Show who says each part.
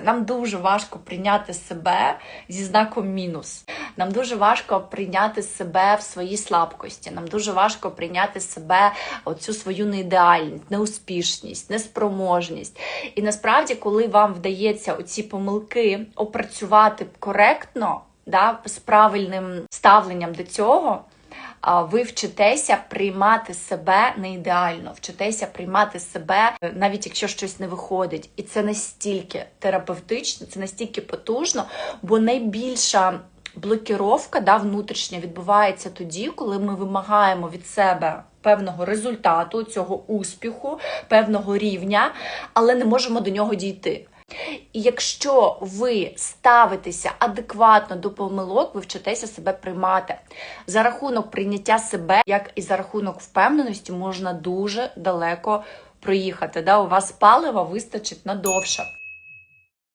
Speaker 1: Нам дуже важко прийняти себе зі знаком мінус. Нам дуже важко прийняти себе в своїй слабкості. Нам дуже важко прийняти себе оцю свою неідеальність, неуспішність, неспроможність. І насправді, коли вам вдається оці помилки опрацювати коректно, да, з правильним ставленням до цього. Ви вчитеся приймати себе не ідеально, вчитеся приймати себе, е, навіть якщо щось не виходить. І це настільки терапевтично, це настільки потужно, бо найбільша блокіровка да, внутрішня відбувається тоді, коли ми вимагаємо від себе певного результату, цього успіху, певного рівня, але не можемо до нього дійти. І якщо ви ставитеся адекватно до помилок, ви вчитеся себе приймати. За рахунок прийняття себе, як і за рахунок впевненості, можна дуже далеко проїхати. Да? У вас палива вистачить надовше.